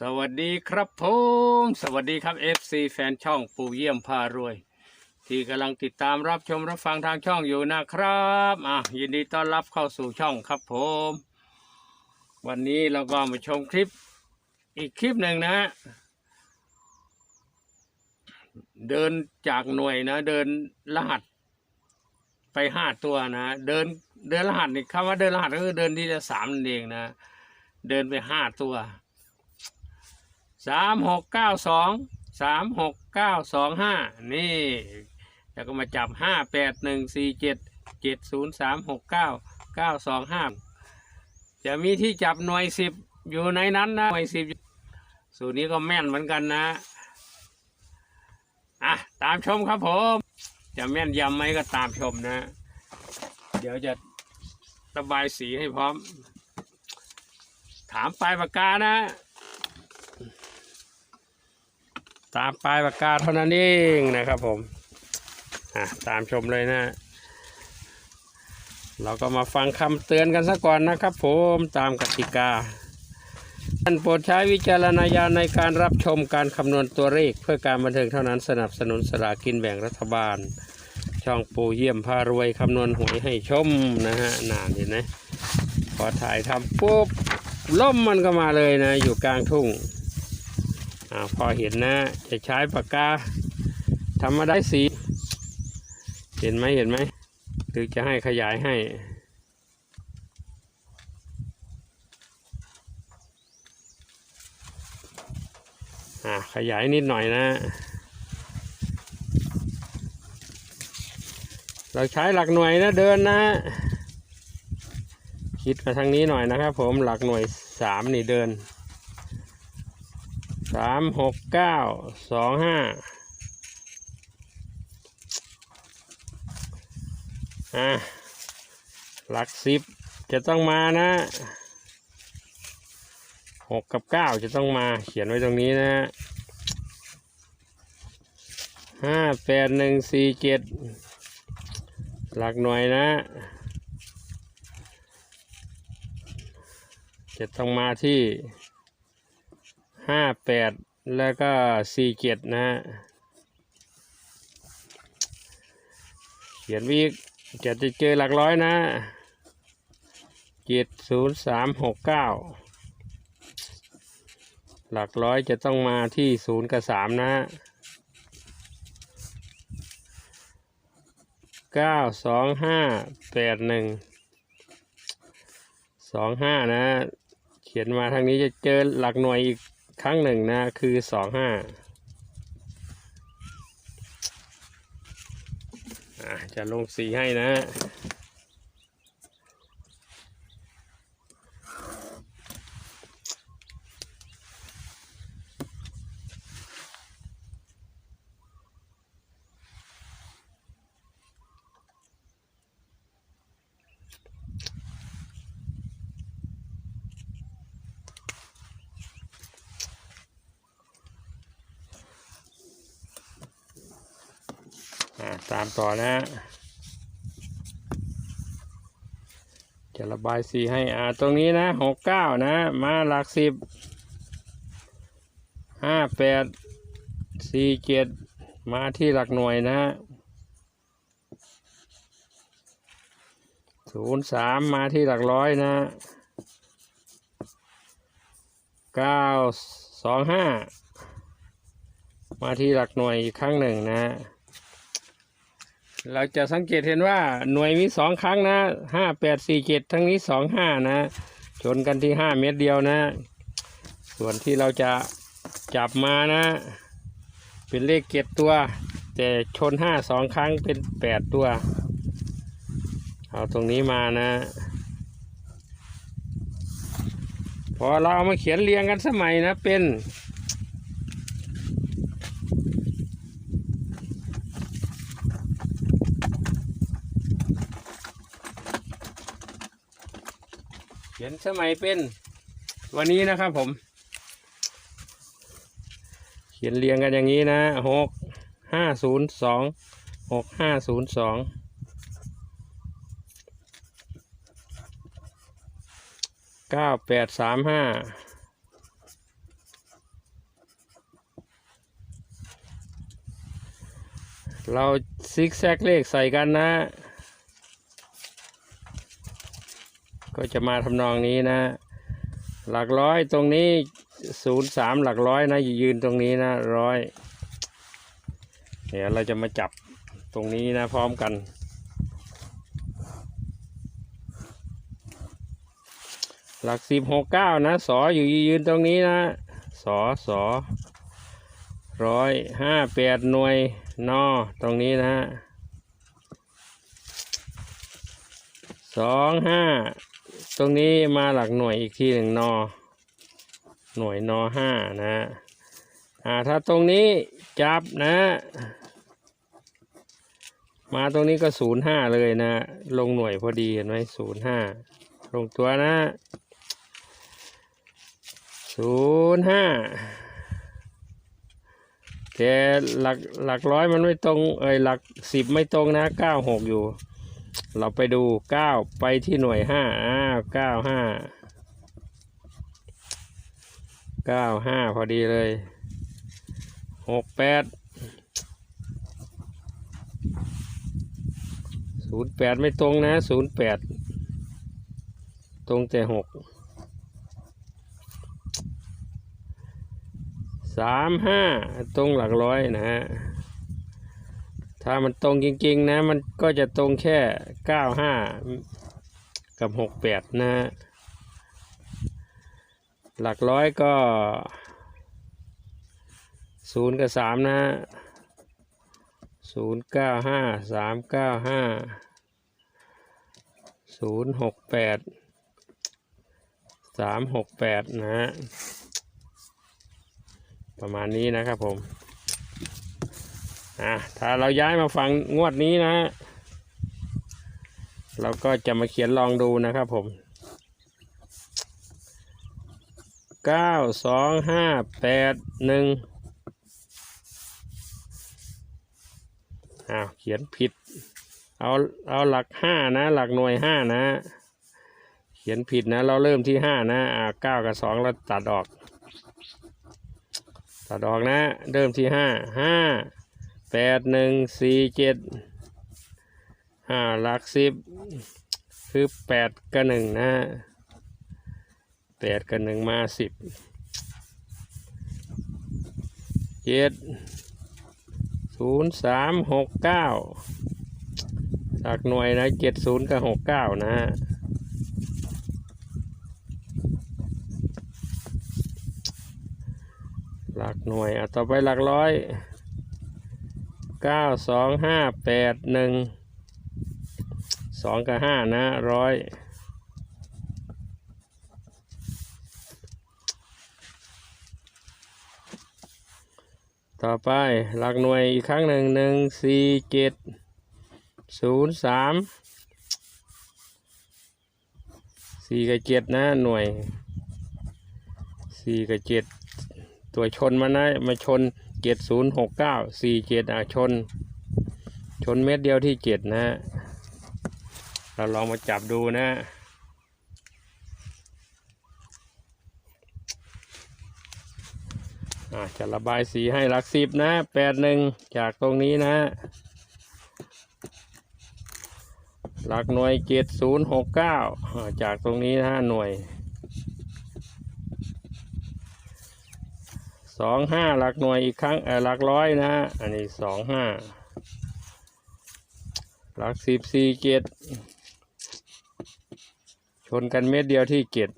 สวัสดีครับผมสวัสดีครับ FC แฟนช่องปู่เยี่ยมพารวย ที่กำลังติดตามรับชมรับฟังทางช่องอยู่นะครับอะยินดีต้อนรับเข้าสู่ช่องครับผม วันนี้เราก็มาชมคลิปอีกคลิปหนึ่งนะ เดินจากหน่วยนะ เดินรหัสไปห้าตัวนะ เดินเดินรหัสนี่คำว่าเดินรหัสก็คือเดินที่จะสามนั่นเองนะ เดินไปห้าตัว สามหกเก้าสองสามหกเก้าสองห้านี่ แล้วก็มาจับห้าแปดหนึ่งสี่เจ็ดเจ็ดศูนย์สามหกเก้าเก้าสองห้าจะมีที่จับหน่วยสิบอยู่ในนั้นนะหน่วยสิบสูตรนี้ก็แม่นเหมือนกันนะอะตามชมครับผม จะแม่นยำไหมก็ตามชมนะ เดี๋ยวจะระบายสีให้พร้อม ถามปลายปากกานะ ตามปลายปากกาเท่านั้นเองนะครับผมอะตามชมเลยนะ เราก็มาฟังคำเตือนกันซะก่อนนะครับผมตามกติกาท่านโปรดใช้วิจารณญาณในการรับชมการคำนวณตัวเลขเพื่อการบันเทิงเท่านั้นสนับสนุนสลากกินแบ่งรัฐบาล ช่องปูเยี่ยมพารวยคำนวณหวยให้ชมนะฮะนานเห็นไหมพอถ่ายทำปุ๊บล่มมันก็มาเลยนะ อยู่กลางทุ่ง อ่าพอเห็นนะ จะใช้ปากกาทำมาได้สี เห็นไหมเห็นไหมหรือจะให้ขยายให้ขยายนิดหน่อยนะ เราใช้หลักหน่วยนะเดินนะ คิดมาทางนี้หน่อยนะครับผมหลักหน่วยสามนี่เดิน สามหกเก้าสองห้าอะหลักสิบจะต้องมานะหกกับเก้าจะต้องมาเขียนไว้ตรงนี้นะห้าแปดหนึ่งสี่เจ็ดหลักหน่วยนะ จะต้องมาที่ ห้าแปดแล้วก็สี่เจ็ดนะเขียนวิกจะจะเจอหลักร้อยนะเจ็ดศูนย์สามหกเก้าหลักร้อยจะต้องมาที่ศูนย์กับสามนะเก้าสองห้าแปดหนึ่งสองห้านะ เขียนมาทางนี้จะเจอหลักหน่วยอีก ครั้งหนึ่งนะคือสองห้าจะลงสีให้นะ ตามต่อนะฮะจะระบายสีให้อ่าตรงนี้นะหกเก้านะ มาหลักสิบห้าแปดสี่เจ็ดมาที่หลักหน่วยนะศูนย์สามมาที่หลักร้อยนะเก้าสองห้ามาที่หลักหน่วยอีกครั้งหนึ่งนะ เราจะสังเกตเห็นว่าหน่วยมีสองครั้งนะห้าแปดสี่เจ็ดทั้งนี้สองห้านะ ชนกันที่ห้าเมตรเดียวนะ ส่วนที่เราจะจับมานะ เป็นเลขเจ็ดตัว แต่ชนห้าสองครั้งเป็นแปดตัว เอาตรงนี้มานะ พอเราเอามาเขียนเรียงกันสมัยนะเป็น ขียนสมัยเป็นวันนี้นะครับผม เขียนเรียงกันอย่างนี้นะหกห้าศูนย์สองหกห้าศูนย์สองเก้าแปดสามห้าเราซิกแซกเลขใส่กันนะ ก็จะมาทำนองนี้นะ หลักร้อยตรงนี้ศูนย์สามหลักร้อยนะอย่ยืนตรงนี้นะร้อยเดี๋ยวเราจะมาจับตรงนี้นะพร้อมกัน หลักสิบหกเก้านะสออยู่ยืนตรงนี้นะสอสอร้อยห้าแปดหน่วยนอตรงนี้นะสองห้า ตรงนี้มาหลักหน่วยอีกทีหนึ่งนอ หน่วยนอห้านะ อ่า ถ้าตรงนี้จับนะ มาตรงนี้ก็ศูนย์ห้าเลยนะ ลงหน่วยพอดีเห็นไหมศูนย์ห้าลงตัวนะศูนย์ห้าแต่หลักหลักร้อยมันไม่ตรง เอ้ยหลักสิบไม่ตรงนะเก้าหกอยู่ เราไปดูเก้าไปที่หน่วยห้าอ้าวเก้าห้าเก้าห้าพอดีเลยหกแปดศูนย์แปดไม่ตรงนะศูนย์แปดตรงแต่หกสามห้าตรงหลักร้อยนะฮะ ถ้ามันตรงจริงๆนะ มันก็จะตรงแค่เก้าห้ากับหกแปดนะฮะหลักร้อยก็ศูนย์กับสามนะฮะศูนย์เก้าห้าสามเก้าห้าศูนย์หกแปดสามหกแปดนะฮะประมาณนี้นะครับผม อะถ้าเราย้ายมาฟังงวดนี้นะ เราก็จะมาเขียนลองดูนะครับผมเก้าสองห้าแปดหนึ่งอ้าวเขียนผิด เอาเอาหลักห้านะ หลักหน่วยห้านะ เขียนผิดนะ เราเริ่มที่ห้านะอ่าเก้ากับสองเราตัดออก ตัดออกนะ เริ่มที่ห้าห้า แปดหนึ่งสี่เจ็ดห้าหลักสิบคือแปดกับหนึ่งนะแปดกับหนึ่งมาสิบเจ็ดศูนย์สามหกเก้าหลักหน่วยนะเจ็ดศูนย์กับหกเก้านะฮะหลักหน่วยอะต่อไปหลักร้อย เก้าสองห้าแปดหนึ่งสองกับห้านะร้อยต่อไปหลักหน่วยอีกครั้งหนึ่งหนึ่งสี่เจ็ดศูนย์สามสี่กับเจ็ดนะหน่วยสี่กับเจ็ดตัวชนมานะมาชน เจ็ดศูนย์หกเก้าสี่เจ็ดอะชน ชนเม็ดเดียวที่เจ็ดนะฮะเราลองมาจับดูนะอะจะระบายสีให้หลักสิบนะแปดหนึ่งจากตรงนี้นะ หลักหน่วยเจ็ดศูนย์หกเก้าจากตรงนี้นะหน่วย สองห้าหลักหน่วยอีกครั้งเออหลักร้อยนะอันนี้สองห้าหลักสิบสี่เจ็ดชนกันเม็ดเดียวที่เจ็ด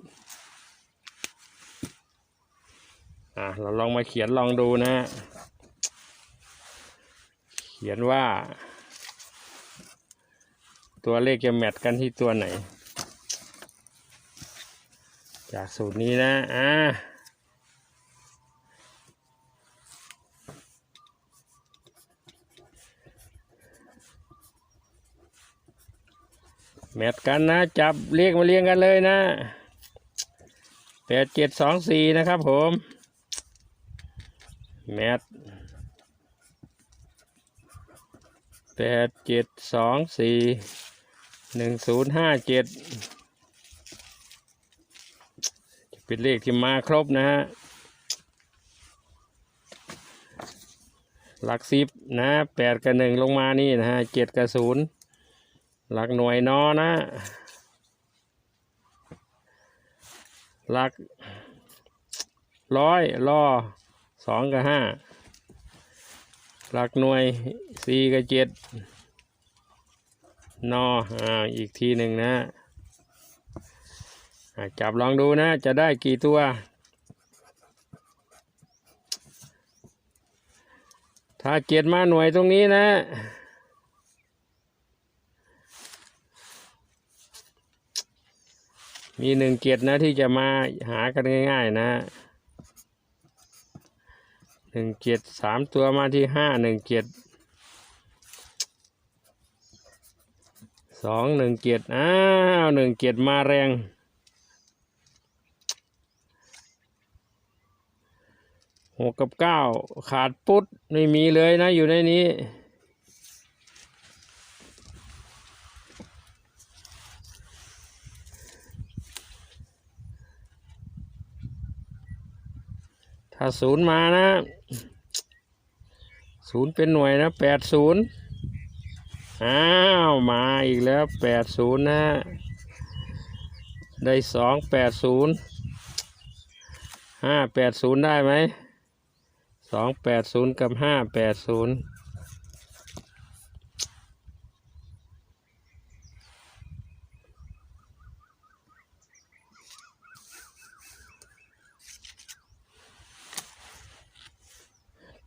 อะเราลองมาเขียนลองดูนะเขียนว่า ตัวเลขจะแมทกันที่ตัวไหน จากสูตรนี้นะอ่า แมทกันนะ จับเรียกมาเรียงกันเลยนะแปดเจ็ดสองสี่นะครับผม แมทแปดเจ็ดสองสี่หนึ่งศูนย์ห้าเจ็ดเป็นเลขที่มาครบนะฮะหลักสิบนะแปดกับหนึ่งลงมานี่นะฮะเจ็ดกับศูนย์ หลักหน่วยนอนะหลักร้อยรอสองกับห้าหลักหน่วยสี่กับเจ็ดนออ่าอีกทีหนึ่งนะจับลองดูนะ จะได้กี่ตัว ถ้าเจ็ดมาหน่วยตรงนี้นะ มีหนึ่งเกียรตินะที่จะมาหากันง่าย ๆ นะหนึ่งเกียรติสามตัวมาที่ห้าหนึ่งเกียรติสองหนึ่งเกียรติอ้าวหนึ่งเกียรติมาแรงหกกับเก้าขาดปุ๊ดไม่มีเลยนะอยู่ในนี้าศูนย์มานะศูนย์เป็นหน่วยนะแปดศูนย์อ้าวมาอีกแล้วแปดศูนย์นะได้สองแปดศูนย์ห้าแปดศูนย์ได้ไหมสองแปดศูนย์กับห้าแปดศูนย์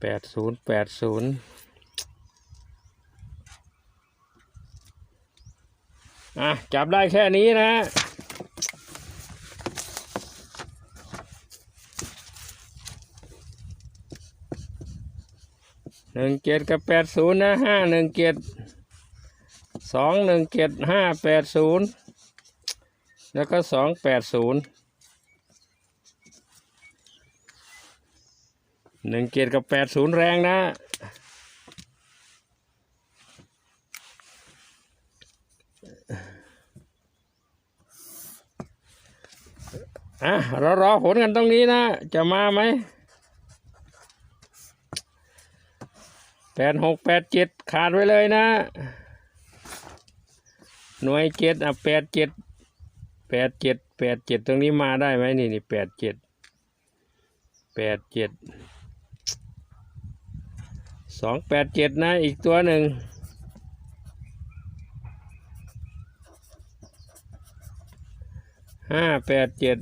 แปดศูนย์แปดศูนย์อะ จับได้แค่นี้นะหนึ่งเจ็ดกับแปดศูนย์นะห้าหนึ่งเจ็ดสองหนึ่งเจ็ดห้าแปดศูนย์แล้วก็สองแปดศูนย์ หนึ่งเจ็ดกับแปดศูนย์แรงนะ อะเรารอผลกันตรงนี้นะ จะมาไหมแปดหกแปดเจ็ดขาดไว้เลยนะ หน่วยเจ็ดอะแปดเจ็ดแปดเจ็ดแปดเจ็ดตรงนี้มาได้ไหมนี่นี่แปดเจ็ดแปดเจ็ด สองแปดเจ็ดนะอีกตัวหนึ่งห้าแปดเจ็ด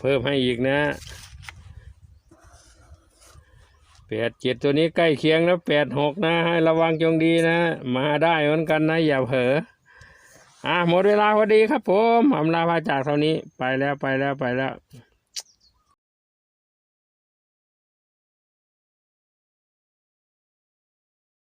เพิ่มให้อีกนะแปดเจ็ดตัวนี้ใกล้เคียงนะแปดหกนะ ให้ระวังจงดีนะ มาได้เหมือนกันนะ อย่าเผลออะหมดเวลาพอดีครับผมอำลาพาจากเท่านี้ไปแล้วไปแล้วไปแล้ว